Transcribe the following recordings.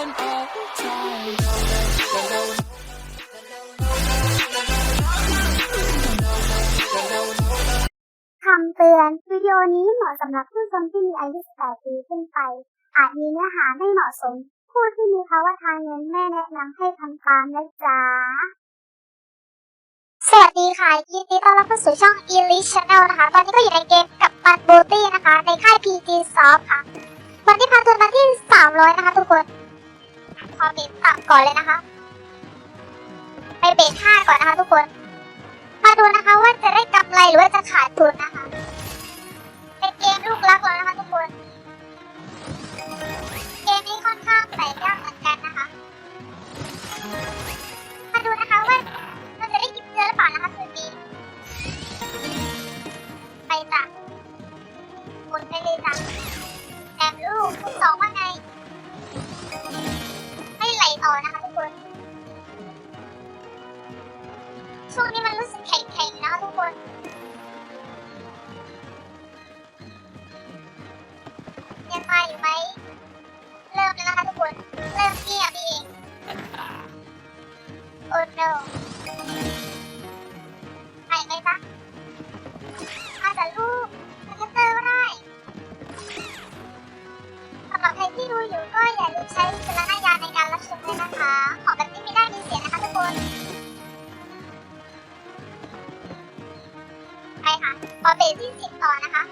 คำเตือน วิดีโอนี้เหมาะสำหรับผู้ชมที่มีอายุ 18 ปีขึ้นไป อาจมีเนื้อหาไม่เหมาะสม ผู้ที่มีภาวะทางเงินไม่แนะนำให้ทำตามนะจ๊ะ สวัสดีค่ะ ยินดีต้อนรับเข้าสู่ช่อง e l i t e Channel นะคะ ตอนนี้ก็อยู่ในเกมกับปันบูตี้นะคะ ในค่าย PG Soft ค่ะ วันที่พักทุนมาที่ 300 นะคะทุกคน ขอเบรกต่ำก่อนเลยนะคะ ไปเบรก5ก่อนนะคะทุกคน มาดูนะคะว่าจะได้ก โอ้ no ไปไหมจ๊ะอาจจะลูกมันจะเตอร์ก็ได้สำหรับใครที่ดูอยู่ก็อย่าลืมใช้วิจารณญาณในการรับชมด้วยนะคะ ขอแบบนี้ไม่ได้มีเสียงนะคะทุกคนไปค่ะขอเบรกที่สิบต่อนะคะ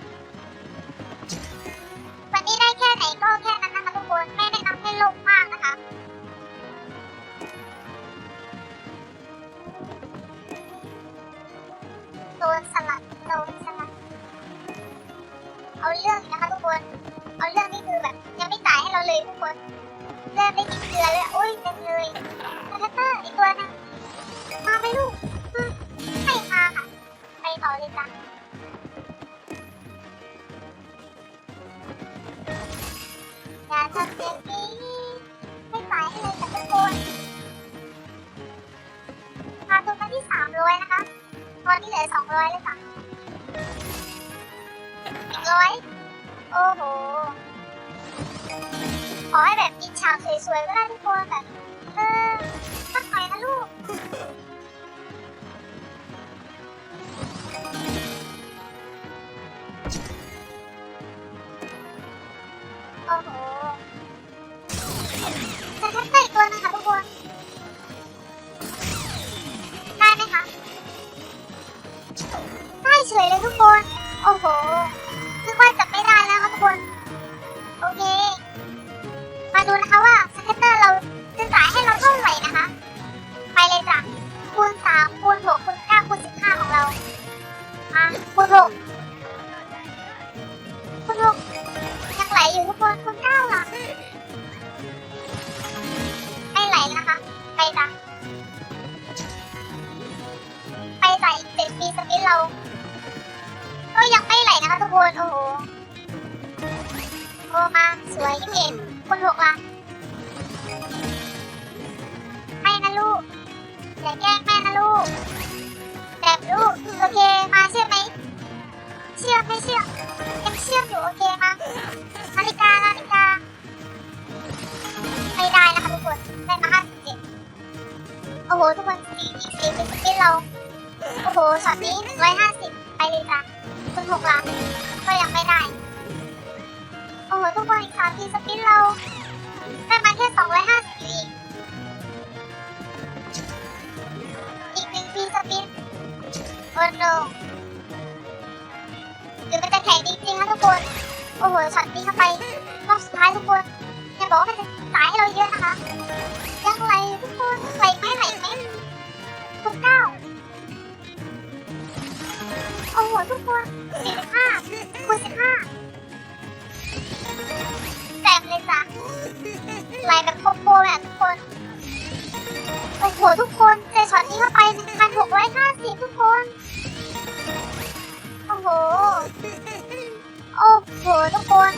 เรื่องนะคะทุกคน เอาเรื่องนี่คือแบบยังไม่จ่ายให้เราเลยทุกคนเริ่มได้กินเกลือเลยอุ้ยเต็มเลยคาแรคเตอร์อีกตัวนึงมาไหมลูกให้มาค่ะ ไปต่อเลยจ้ะอย่าทำเสียงดีไม่สายให้เลยกับทุกคนพาตัวมาที่สามร้อยนะคะตอนนี้เหลือสองร้อยเลยค่ะ ร้อยโอ้โห ขอให้แบบกินฉากสวยๆก็ได้ทุกคนแบบเออสักหน่อยนะลูกโอ้โห ยังไม่ไหลนะคะทุกคนโอ้โหโอมาสวยยี่สิบเอ็ดคุณหกละให้นะลูกอย่าแกล้งแม่นะลูกแบบลูกโอเคมาเชื่อไหมเชื่อไม่เชื่อยังเชื่ออยู่โอเคมานาฬิกานาฬิกาไม่ได้นะคะทุกคนได้มาห้าสิบเจ็ดโอ้โหทุกคนสี่สี่เป็นสปินเราโอ้โหช็อตนี้หนึ่งร้อยห้าสิบไปเลยจ้ะ คุณหกละก็ยังไม่ได้ โอ้โหทุกคนอีกสามทีสปินเราได้มาแค่สองร้อยห้าสิบอยู่อีกอีกหนึ่งทีสปินโอ้โนหรือมันจะแข็งจริงๆนะทุกคน โอ้โหช็อตนี้เข้าไปรอบสุดท้ายทุกคนอย่าบอกว่ามันจะจ่ายให้เราเยอะนะคะยังไหลทุกคนไหลไหมไหลไหมทุกเก้า โอ้โหทุกคนสี่สิบห้าคูณสิบห้าแจ่มเลยจ้ะไหลแบบโคโค่แบบทุกคน โอ้โหทุกคนเจอช็อตนี้เข้าไปหนึ่งพันหกร้อยห้าสิบทุกคน โอ้โห โอ้โหทุกคน